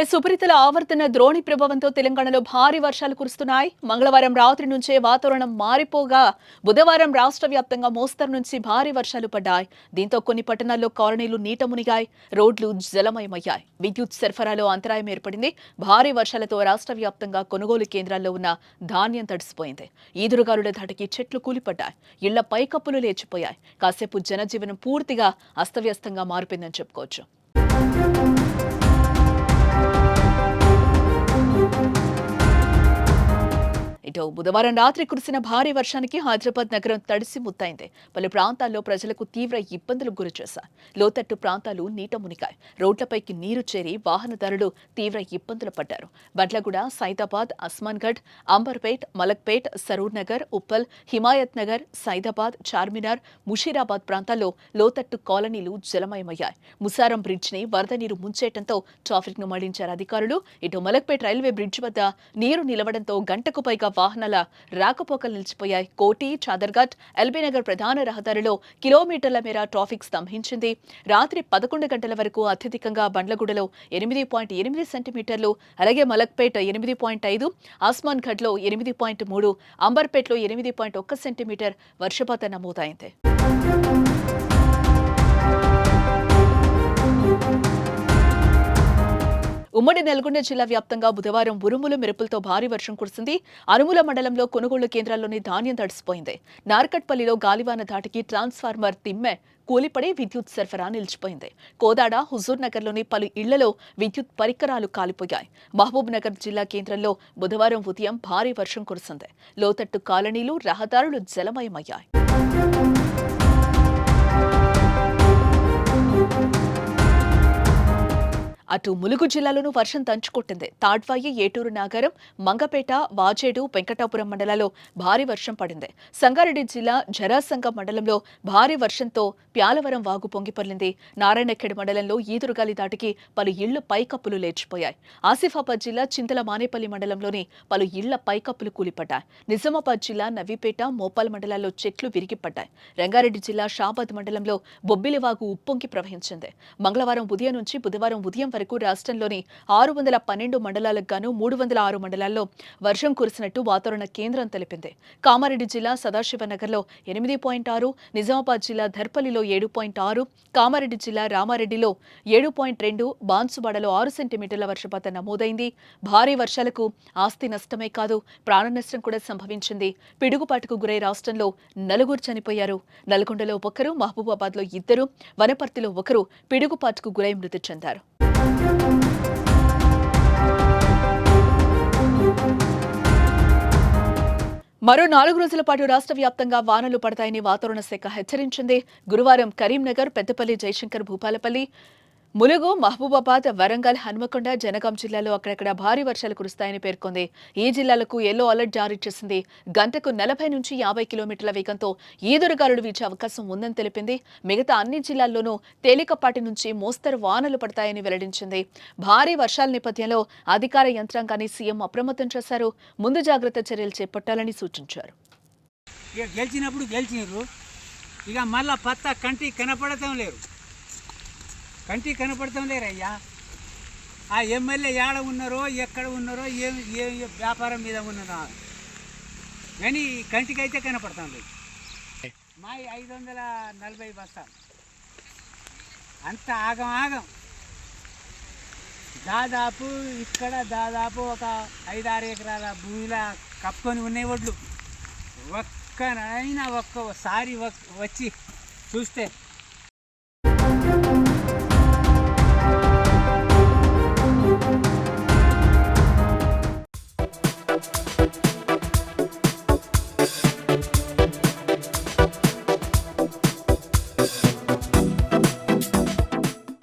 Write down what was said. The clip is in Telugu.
ఉపరితల ఆవర్తన ద్రోణి ప్రభావంతో తెలంగాణలో భారీ వర్షాలు కురుస్తున్నాయి. మంగళవారం రాత్రి నుంచే వాతావరణం మారిపోగా బుధవారం రాష్ట్ర వ్యాప్తంగా మోస్తరు నుంచి భారీ వర్షాలు పడ్డాయి. దీంతో కొన్ని పట్టణాల్లో కాలనీలు నీట మునిగాయి. రోడ్లు జలమయమయ్యాయి. విద్యుత్ సరఫరాలో అంతరాయం ఏర్పడింది. భారీ వర్షాలతో రాష్ట్ర వ్యాప్తంగా కొనుగోలు కేంద్రాల్లో ఉన్న ధాన్యం తడిసిపోయింది. ఈదురుగాలుల ధాటికి చెట్లు కూలిపడ్డాయి. ఇళ్ళ పైకప్పులు లేచిపోయాయి. కాసేపు జనజీవనం పూర్తిగా అస్తవ్యస్తంగా మారిపోయిందని చెప్పుకోవచ్చు. ఇటు బుధవారం రాత్రి కురిసిన భారీ వర్షానికి హైదరాబాద్ నగరం తడిసి ముత్తైంది. పలు ప్రాంతాల్లో ప్రజలకు తీవ్ర ఇబ్బందులు గురిచేశాయి లోతట్టు ప్రాంతాలు నీట మునిగాయి. రోడ్లపైకి నీరు చేరి వాహనదారులు తీవ్ర ఇబ్బందులు పడ్డారు. బండ్లగూడ సైదాబాద్ అస్మాన్గఢ్ అంబర్పేట్ మలక్పేట్ సరూర్ నగర్ ఉప్పల్ హిమాయత్ నగర్ సైదాబాద్ చార్మినార్ ముషీరాబాద్ ప్రాంతాల్లో లోతట్టు కాలనీలు జలమయమయ్యాయి. ముసారం బ్రిడ్జిని వరద నీరు ముంచేయడంతో ట్రాఫిక్ను మళ్ళించారు అధికారులు. ఇటు మలక్పేట్ రైల్వే బ్రిడ్జ్ వద్ద నీరు నిలవడంతో గంటకు పైగా వాహనాల రాకపోకలు నిలిచిపోయాయి. కోటి చాదర్ఘట్ ఎల్బీ నగర్ ప్రధాన రహదారిలో కిలోమీటర్ల మేర ట్రాఫిక్ స్తంభించింది. రాత్రి పదకొండు గంటల వరకు అత్యధికంగా బండ్లగూడలో ఎనిమిది పాయింట్ ఎనిమిది సెంటీమీటర్లు అలాగే మలక్పేట ఎనిమిది పాయింట్ ఐదు ఆస్మాన్ ఘడ్లో ఎనిమిది పాయింట్ మూడు అంబర్పేట్లో ఎనిమిది పాయింట్ ఒక్క సెంటీమీటర్ వర్షపాతం నమోదైంది. ఉమ్మడి నల్గొండ జిల్లా వ్యాప్తంగా బుధవారం ఉరుములు మెరుపులతో భారీ వర్షం కురిసింది. అనుముల మండలంలో కొనుగోలు కేంద్రాల్లోని ధాన్యం తడిసిపోయింది. నార్కట్పల్లిలో గాలివాన ధాటికి ట్రాన్స్ఫార్మర్ తిమ్మె కూలిపడి విద్యుత్ సరఫరా నిలిచిపోయింది. కోదాడ హుజూర్ నగర్లోని పలు ఇళ్ళలో విద్యుత్ పరికరాలు కాలిపోయాయి. మహబూబ్ నగర్ జిల్లా కేంద్రంలో బుధవారం ఉదయం భారీ వర్షం కురిసింది. లోతట్టు కాలనీలు రహదారులు జలమయమయ్యాయి. అటు ములుగు జిల్లాలోనూ వర్షం తంచుకొట్టింది తాడ్వాయి ఏటూరు నాగరం మంగపేట వాజేడు వెంకటాపురం మండలాల్లో భారీ వర్షం పడింది. సంగారెడ్డి జిల్లా జరాసంగ మండలంలో భారీ వర్షంతో ప్యాలవరం వాగు పొంగిపొర్లింది నారాయణఖేడ్ మండలంలో ఈదురుగాలి దాటికి పలు ఇళ్ళు పైకప్పులు లేచిపోయాయి. ఆసిఫాబాద్ జిల్లా చింతల మానేపల్లి మండలంలోని పలు ఇళ్ళ పైకప్పులు కూలిపడ్డాయి. నిజామాబాద్ జిల్లా నవీపేట మోపాల్ మండలాల్లో చెట్లు విరిగిపడ్డాయి. రంగారెడ్డి జిల్లా షాబాద్ మండలంలో బొబ్బిలివాగు ఉప్పొంగి ప్రవహించింది. మంగళవారం ఉదయం నుంచి బుధవారం ఉదయం వరకు రాష్ట్రంలోని ఆరు వందల పన్నెండు మండలాలకు గాను మూడు వందల ఆరు మండలాల్లో వర్షం కురిసినట్టు వాతావరణ కేంద్రం తెలిపింది. కామారెడ్డి జిల్లా సదాశివనగర్లో ఎనిమిది పాయింట్ ఆరు నిజామాబాద్ జిల్లా ధర్పల్లిలో ఏడు పాయింట్ ఆరు కామారెడ్డి జిల్లా రామారెడ్డిలో ఏడు పాయింట్ రెండు బాన్సువాడలో ఆరు సెంటీమీటర్ల వర్షపాతం నమోదైంది. భారీ వర్షాలకు ఆస్తి నష్టమే కాదు ప్రాణ నష్టం కూడా సంభవించింది. పిడుగుపాటుకు గురై రాష్ట్రంలో నలుగురు చనిపోయారు. నల్గొండలో ఒకరు మహబూబాబాద్లో ఇద్దరు వనపర్తిలో ఒకరు పిడుగుపాటుకు గురై మృతి చెందారు. మరో నాలుగు రోజుల పాటు రాష్ట్ర వ్యాప్తంగా వానలు పడతాయని వాతావరణ శాఖ హెచ్చరించింది. గురువారం కరీంనగర్ పెద్దపల్లి జయశంకర్ భూపాలపల్లి ములుగు మహబూబాబాద్ వరంగల్ హన్మకొండ జనగాం జిల్లాలో అక్కడక్కడ భారీ వర్షాలు కురుస్తాయని పేర్కొంది. ఈ జిల్లాలకు ఎల్లో అలర్ట్ జారీ చేసింది. గంటకు నలభై నుంచి యాభై కిలోమీటర్ల వేగంతో ఈదురుగాలులు వీచే అవకాశం ఉందని తెలిపింది. మిగతా అన్ని జిల్లాల్లోనూ తేలికపాటి నుంచి మోస్తరు వానలు పడతాయని వెల్లడించింది. భారీ వర్షాల నేపథ్యంలో అధికార యంత్రాంగాన్ని సీఎం అప్రమత్తం చేశారు. ముందు జాగ్రత్త చర్యలు చేపట్టాలని సూచించారు. ఇక గెలిచినప్పుడు గెలిచినారు. ఇక మళ్ళా పత్త కంటి కనపడటం లేరు కంటికి కనపడటం లేరు అయ్యా ఆ ఎమ్మెల్యే ఏడ ఉన్నారో ఎక్కడ ఉన్నారో ఏం ఏ ఏ వ్యాపారం మీద ఉన్నారో. కానీ కంటికి అయితే కనపడతాం లేదు మా ఐదు వందల నలభై బస్తాలు అంత ఆగం ఆగం. దాదాపు ఇక్కడ దాదాపు ఒక ఐదారు ఎకరాల భూమిలో కప్పుకొని ఉన్నాయి ఒడ్లు. ఒక్కనైనా ఒక్కసారి వచ్చి చూస్తే